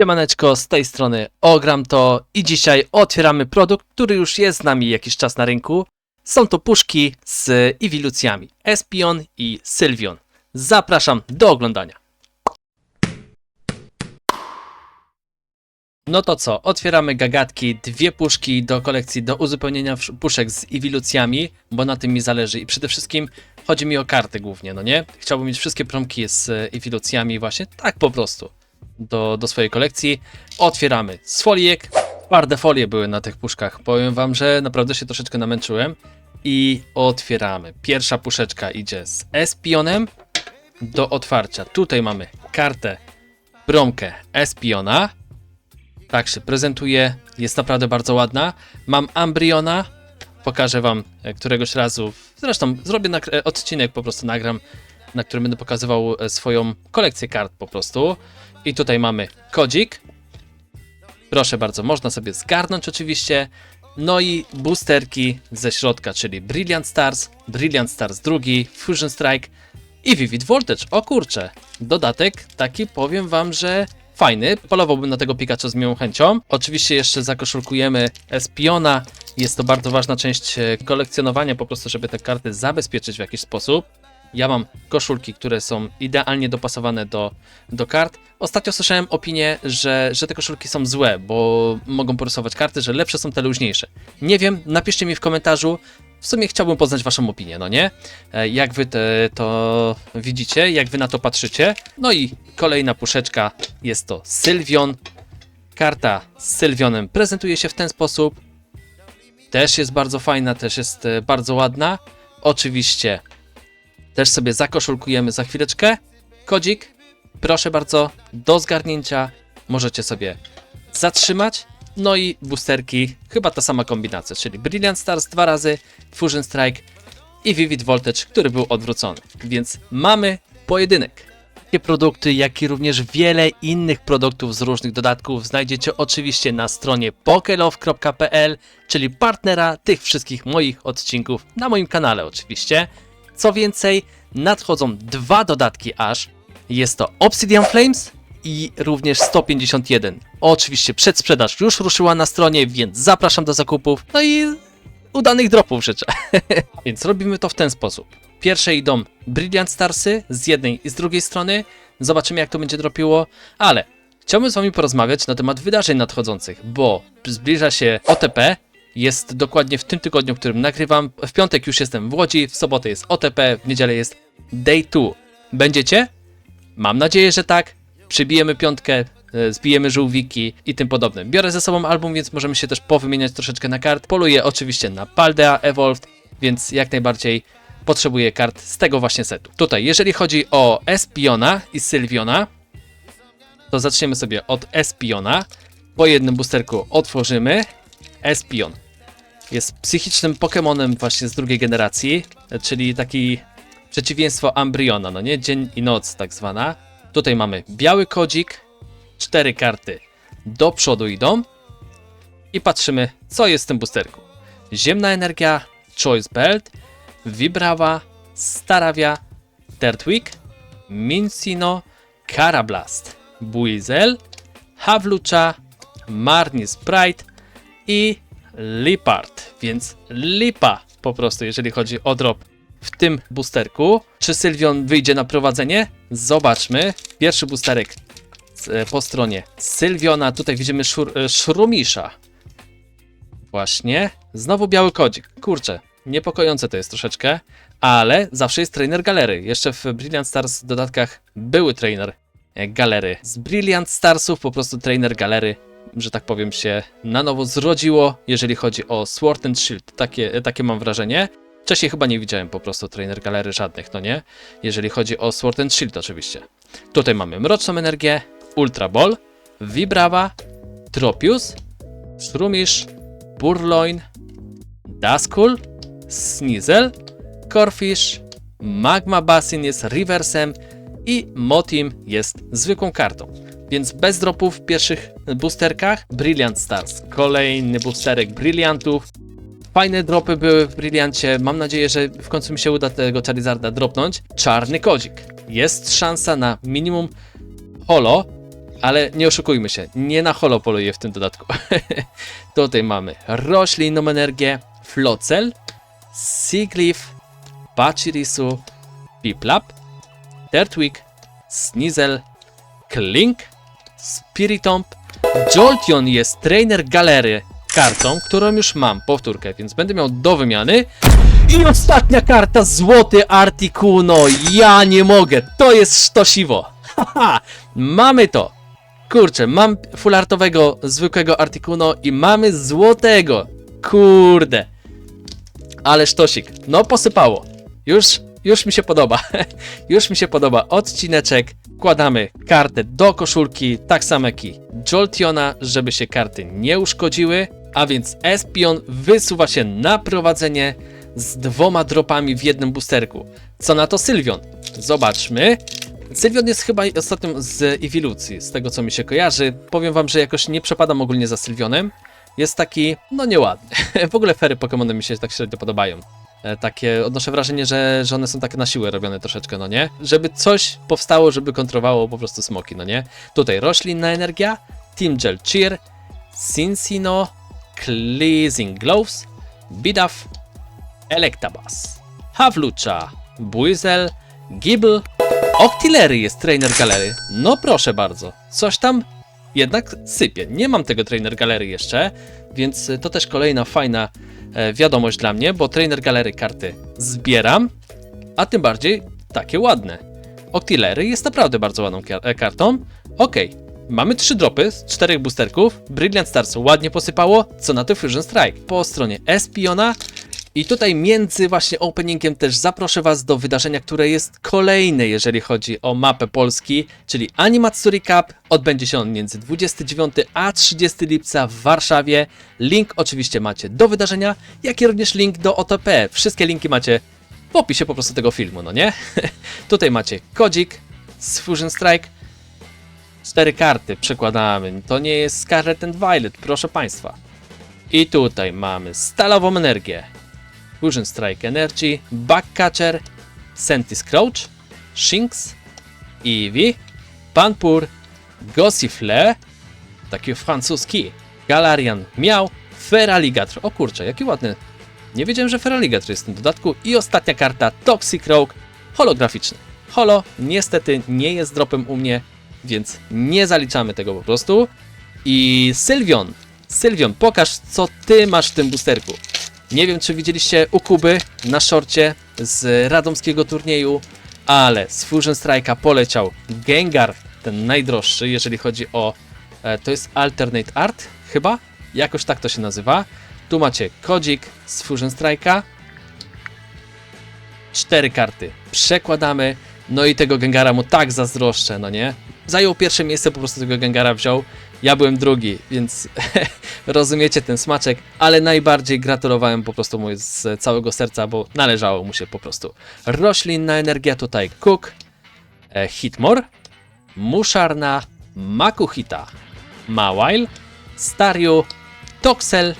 Siemaneczko, z tej strony Ogram to i dzisiaj otwieramy produkt, który już jest z nami jakiś czas na rynku. Są to puszki z ewilucjami Espion i Sylvion. Zapraszam do oglądania. No to co, otwieramy gagatki, dwie puszki do kolekcji, do uzupełnienia puszek z ewilucjami, bo na tym mi zależy i przede wszystkim chodzi mi o karty głównie, no nie? Chciałbym mieć wszystkie promki z ewilucjami właśnie, tak po prostu do, do swojej kolekcji. Otwieramy z folijek. Twarde folie były na tych puszkach. Powiem wam, że naprawdę się troszeczkę namęczyłem. I otwieramy. Pierwsza puszeczka idzie z Espionem do otwarcia. Tutaj mamy kartę, bromkę Espiona. Tak się prezentuje. Jest naprawdę bardzo ładna. Mam Ambriona. Pokażę wam e, któregoś razu. Zresztą zrobię odcinek, po prostu nagram, na którym będę pokazywał e, swoją kolekcję kart po prostu. I tutaj mamy kodzik. Proszę bardzo, można sobie zgarnąć oczywiście. No i boosterki ze środka, czyli Brilliant Stars, Brilliant Stars drugi, Fusion Strike i Vivid Voltage. O kurczę, dodatek taki powiem wam, że fajny. Polowałbym na tego Pikachu z miłą chęcią. Oczywiście jeszcze zakoszulkujemy Espiona. Jest to bardzo ważna część e, kolekcjonowania, po prostu żeby te karty zabezpieczyć w jakiś sposób. Ja mam koszulki, które są idealnie dopasowane do, do kart. Ostatnio słyszałem opinię, że, że te koszulki są złe, bo mogą porysować karty, że lepsze są te luźniejsze. Nie wiem, napiszcie mi w komentarzu. W sumie chciałbym poznać waszą opinię, no nie? E, Jak wy te, to widzicie, jak wy na to patrzycie. No i kolejna puszeczka jest to Sylvion. Karta z Sylvionem prezentuje się w ten sposób. Też jest bardzo fajna, też jest e, bardzo ładna. Oczywiście też sobie zakoszulkujemy za chwileczkę. Kodzik, proszę bardzo, do zgarnięcia możecie sobie zatrzymać. No i boosterki, chyba ta sama kombinacja, czyli Brilliant Stars dwa razy, Fusion Strike i Vivid Voltage, który był odwrócony. Więc mamy pojedynek. Takie produkty, jak i również wiele innych produktów z różnych dodatków znajdziecie oczywiście na stronie pokelove.pl, czyli partnera tych wszystkich moich odcinków na moim kanale oczywiście. Co więcej, nadchodzą dwa dodatki aż. Jest to Obsidian Flames i również 151. Oczywiście przedsprzedaż już ruszyła na stronie, więc zapraszam do zakupów. No i udanych dropów życzę. więc robimy to w ten sposób. Pierwsze idą Brilliant Starsy z jednej i z drugiej strony. Zobaczymy jak to będzie dropiło, ale chciałbym z wami porozmawiać na temat wydarzeń nadchodzących, bo zbliża się OTP, jest dokładnie w tym tygodniu, w którym nagrywam. W piątek już jestem w Łodzi, w sobotę jest OTP, w niedzielę jest Day 2. Będziecie? Mam nadzieję, że tak. Przybijemy piątkę, e, zbijemy żółwiki i tym podobne. Biorę ze sobą album, więc możemy się też powymieniać troszeczkę na kart. Poluję oczywiście na Paldea Evolved, więc jak najbardziej potrzebuję kart z tego właśnie setu. Tutaj, jeżeli chodzi o Espiona i Sylviona, to zaczniemy sobie od Espiona. Po jednym boosterku otworzymy. Espion jest psychicznym Pokemonem właśnie z drugiej generacji, czyli taki przeciwieństwo Ambryona, no nie? Dzień i noc tak zwana. Tutaj mamy biały kodzik, cztery karty do przodu idą i patrzymy, co jest w tym boosterku. Ziemna energia, Choice Belt, Vibrava, Staravia, Tertwig, Mincino, Carablast, Buizel, Havlucha, Marnie Sprite i Lipard, więc lipa po prostu, jeżeli chodzi o drop w tym boosterku. Czy Sylvion wyjdzie na prowadzenie? Zobaczmy. Pierwszy boosterek e, po stronie Sylviona. Tutaj widzimy szur, e, Szrumisza. Właśnie. Znowu biały kodzik. Kurczę, niepokojące to jest troszeczkę, ale zawsze jest trainer galery. Jeszcze w Brilliant Stars dodatkach były trainer galery. Z Brilliant Starsów po prostu trainer galery że tak powiem, się na nowo zrodziło, jeżeli chodzi o Sword and Shield. Takie, takie mam wrażenie. Wcześniej chyba nie widziałem po prostu trainer galery żadnych, no nie? Jeżeli chodzi o Sword and Shield oczywiście. Tutaj mamy Mroczną Energię, Ultra Ball, Vibrava, Tropius, Shrumish, Burloin, Duskull, Sneasel, Corfish, Magma Basin jest reversem i Motim jest zwykłą kartą. Więc bez dropów w pierwszych boosterkach. Brilliant Stars. Kolejny boosterek Brilliantów. Fajne dropy były w Brilliancie. Mam nadzieję, że w końcu mi się uda tego Charizarda dropnąć. Czarny kodzik. Jest szansa na minimum holo. Ale nie oszukujmy się, nie na holo poluję w tym dodatku. Tutaj mamy roślinną energię, flocel, Seagleaf, Pachirisu, Piplap, Tertwig, Sneasel, Klink, Spiritomb, Jolteon jest trainer galery kartą, którą już mam, powtórkę, więc będę miał do wymiany. I ostatnia karta, złoty Articuno, ja nie mogę, to jest sztosiwo. Haha, mamy to. Kurczę, mam fulartowego, zwykłego Articuno i mamy złotego. Kurde. Ale sztosik. No posypało. Już, już mi się podoba. już mi się podoba. Odcineczek. Wkładamy kartę do koszulki, tak samo jak i Joltiona, żeby się karty nie uszkodziły. A więc Espion wysuwa się na prowadzenie z dwoma dropami w jednym boosterku. Co na to Sylvion? Zobaczmy. Sylvion jest chyba ostatnią z Ewilucji, z tego co mi się kojarzy. Powiem wam, że jakoś nie przepadam ogólnie za Sylvionem. Jest taki, no nieładny. w ogóle fery Pokémony mi się tak średnio podobają. E, Takie, odnoszę wrażenie, że, że one są takie na siłę robione troszeczkę, no nie? Żeby coś powstało, żeby kontrowało po prostu smoki, no nie? Tutaj roślinna energia, Team Gel Cheer, Cincino, Cleansing Gloves, Bidaf, Electabuzz, Havlucha, Buizel, Gibble, Octillery jest trainer galery. No proszę bardzo, coś tam jednak sypie. Nie mam tego trainer galery jeszcze, więc to też kolejna fajna wiadomość dla mnie, bo trainer galery karty zbieram, a tym bardziej takie ładne. Octillery jest naprawdę bardzo ładną e, kartą. Okej, mamy trzy dropy z czterech boosterków. Brilliant Stars ładnie posypało, co na to Fusion Strike. Po stronie Espiona i tutaj między właśnie openingiem też zaproszę Was do wydarzenia, które jest kolejne, jeżeli chodzi o mapę Polski, czyli Animatsuri Cup. Odbędzie się on między 29 a 30 lipca w Warszawie. Link oczywiście macie do wydarzenia, jak i również link do OTP. Wszystkie linki macie w opisie po prostu tego filmu, no nie? tutaj macie kodzik z Fusion Strike. Cztery karty przekładamy. To nie jest Scarlet and Violet, proszę Państwa. I tutaj mamy stalową energię, Fusion Strike Energy, Backcatcher, Sentis Crouch, Shinx, Eevee, Panpur, Gossifleur, taki francuski, Galarian Miał, Feraligatr. O kurczę, jaki ładny. Nie wiedziałem, że Feraligatr jest w tym dodatku. I ostatnia karta, Toxic Rogue, holograficzny. Holo niestety nie jest dropem u mnie, więc nie zaliczamy tego po prostu. I Sylvion, Sylvion, pokaż co ty masz w tym boosterku. Nie wiem, czy widzieliście u Kuby na szorcie z radomskiego turnieju, ale z Fusion Strike'a poleciał Gengar, ten najdroższy, jeżeli chodzi o. E, to jest Alternate Art, chyba? Jakoś tak to się nazywa. Tu macie kodzik z Fusion Strike'a. Cztery karty przekładamy. No i tego Gengara mu tak zazdroszczę, no nie? Zajął pierwsze miejsce, po prostu tego Gengara wziął. Ja byłem drugi, więc rozumiecie ten smaczek, ale najbardziej gratulowałem po prostu mu z całego serca, bo należało mu się po prostu. Roślinna energia tutaj Cook, e, Hitmore, Muszarna, Makuhita, Mawile, Stariu, Toxel,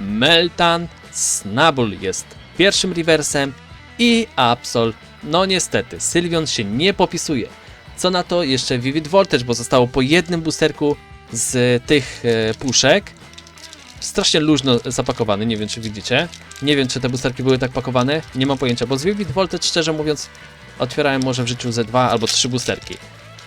Meltan, Snabul jest pierwszym reversem i Absol. No niestety, Sylvion się nie popisuje. Co na to jeszcze Vivid Voltage, bo zostało po jednym boosterku z tych e, puszek. Strasznie luźno zapakowany, nie wiem czy widzicie. Nie wiem czy te boosterki były tak pakowane, nie mam pojęcia, bo z Vivid Voltage szczerze mówiąc otwierałem może w życiu ze dwa albo trzy boosterki.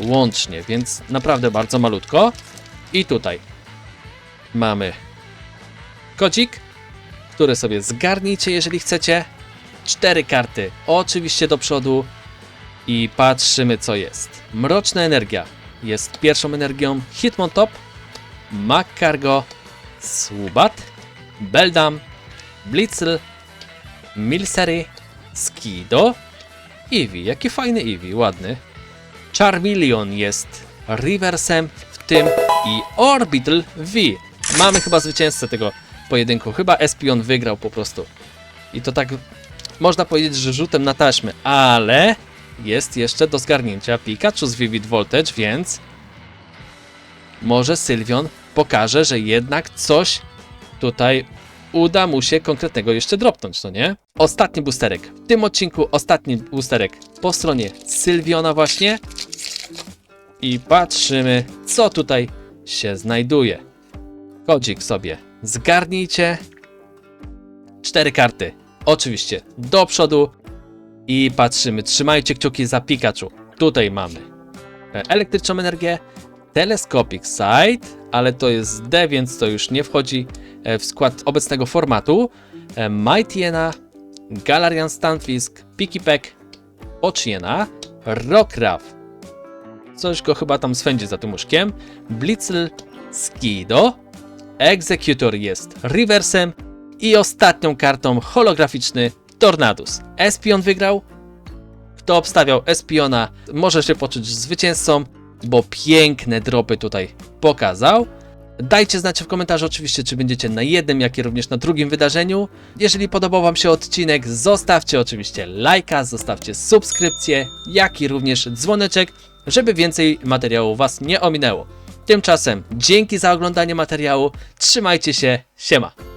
Łącznie, więc naprawdę bardzo malutko. I tutaj mamy kodzik, który sobie zgarnijcie jeżeli chcecie. Cztery karty, oczywiście do przodu i patrzymy co jest. Mroczna energia jest pierwszą energią Hitmontop, Magcargo, Subat, Beldam, Blitzel, Milcery, Skido, Eevee. Jaki fajny Eevee, ładny. Charmeleon jest reversem w tym i Orbital V. Mamy chyba zwycięzcę tego pojedynku. Chyba Espion wygrał po prostu. I to tak można powiedzieć, że rzutem na taśmy, ale jest jeszcze do zgarnięcia Pikachu z Vivid Voltage, więc może Sylvion pokaże, że jednak coś tutaj uda mu się konkretnego jeszcze dropnąć, no nie? Ostatni boosterek. W tym odcinku ostatni boosterek po stronie Sylviona właśnie. i patrzymy, co tutaj się znajduje. Kodzik sobie zgarnijcie. Cztery karty. Oczywiście do przodu i patrzymy. Trzymajcie kciuki za Pikachu. Tutaj mamy e, elektryczną energię, Telescopic Sight, ale to jest D, więc to już nie wchodzi e, w skład obecnego formatu. E, Mightyena, Galarian Stunfisk, Pikipek, Pochiena, Rockruff. Coś go chyba tam swędzi za tym łóżkiem. Blitzel, Skido, Executor jest reversem i ostatnią kartą holograficzny Tornadus. Espion wygrał. Kto obstawiał Espiona, może się poczuć zwycięzcą, bo piękne dropy tutaj pokazał. Dajcie znać w komentarzu oczywiście, czy będziecie na jednym, jak i również na drugim wydarzeniu. Jeżeli podobał Wam się odcinek, zostawcie oczywiście lajka, zostawcie subskrypcję, jak i również dzwoneczek, żeby więcej materiału Was nie ominęło. Tymczasem dzięki za oglądanie materiału, trzymajcie się, siema!